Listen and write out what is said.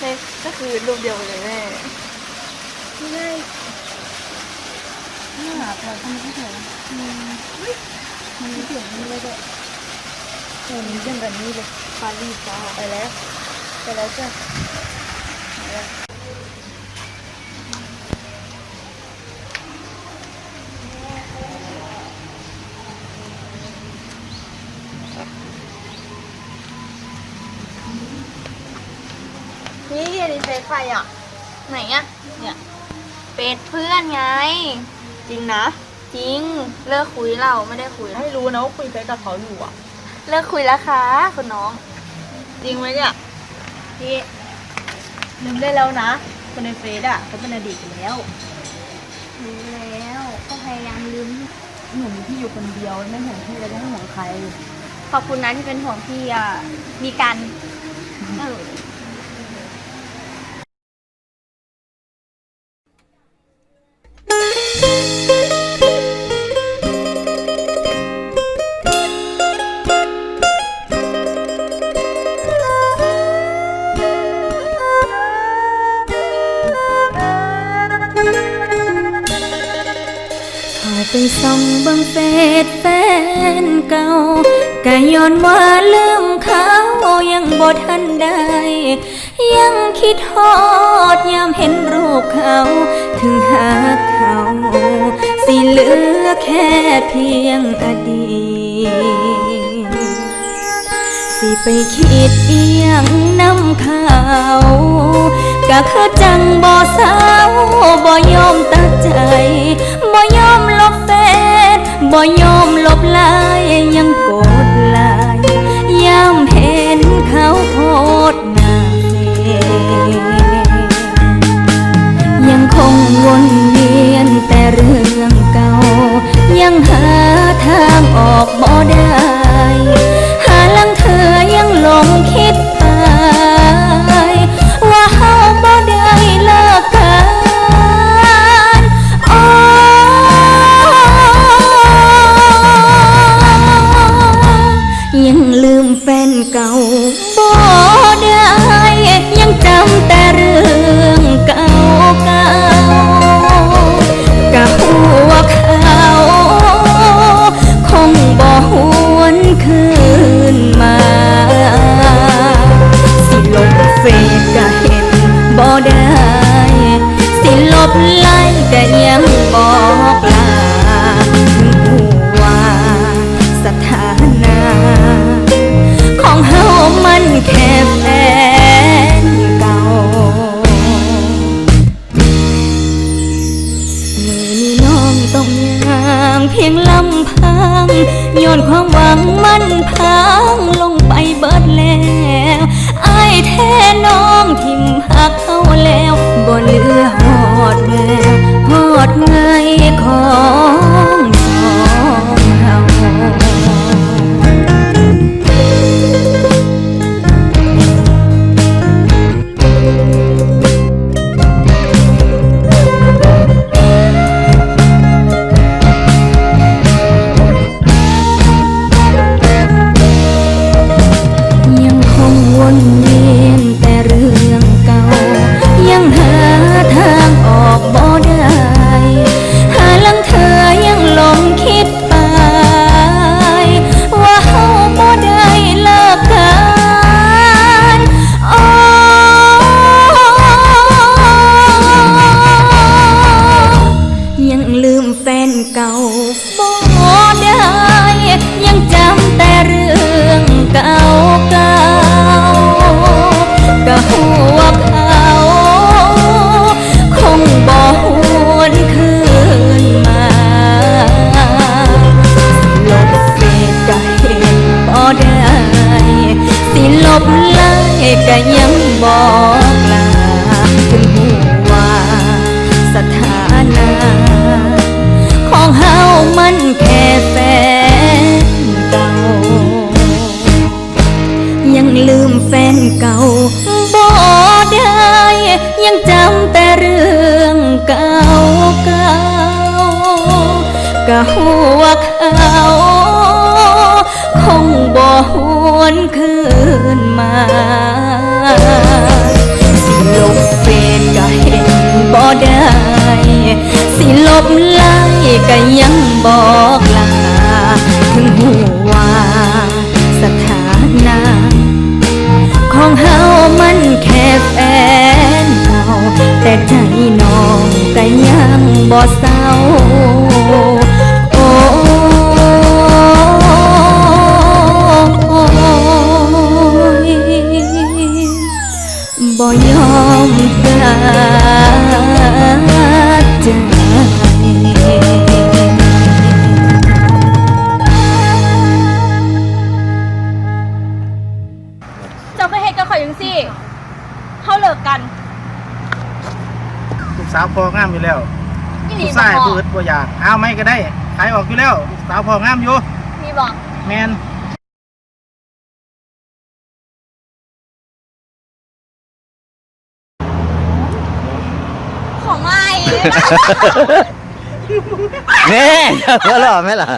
ในก็คือรูปเดียวกันเลยแม่ไม่ได้หาเราทำไม่เฉยมันมีเสียงนี่เลยด้วยเออมันเป็นแบบนี้เลยปารีสจ้าไปแล้วไปแล้วจ้ะ อันนี้เฟซใครอะ ไหนอะ เนี่ยเฟซเพื่อนไง จริงนะ จริง เลิกคุยเราไม่ได้คุย ให้รู้นะว่าคุยเฟซกับเขาอยู่อะ เลิกคุยแล้วค่ะคุณน้อง จริงไหมเนี่ยพี่ลืมได้แล้วนะ คนในเฟซอะเขาเป็นอดีตอยู่แล้วรู้แล้วก็พยายามลืมเหมือนพี่อยู่คนเดียวไม่ห่วงพี่แล้วไม่ห่วงใคร ขอบคุณนะที่เป็นห่วงพี่อะ มีกันเออ ไปส่องเบิ่งเฟซแฟนเก่าก็ย้อนว่าลืมเขายังบ่ทันได้ ยังคิดฮอดยามเห็นรูปเขา ถึงหากเขา สิเหลือแค่เพียงอดีต สิไปคิดเอียงนำเขาก็คือจังบ่เศร้าบ่ยอมตัดใจบ่ยอมลบ บ่ยอมลบไลายยังก ต้องย่างเพียงลำพังย้อนความหวังมันพังลงไปเบิดแล้วไอ้แท้น หัวเขาคงบ่หวนคืนมา สิลบเฟนก็เห็นบ่ได้ สิลบไล่ก็ยังบอกลา ถึงหัวสถานะ ของเฮามันแคบแฟนเก่าแต่ใจน้องก็ยังบ่ส สาวพองามอยู่แล้วนี่หลีผู้บชายอกผู้อึดบ่อยากเอาไม่ก็ได้ขายออกอยู่แล้วลูกสาวพองามอยู่มีบอกแมนของไม่แน่หัวเราะไหมล่ะ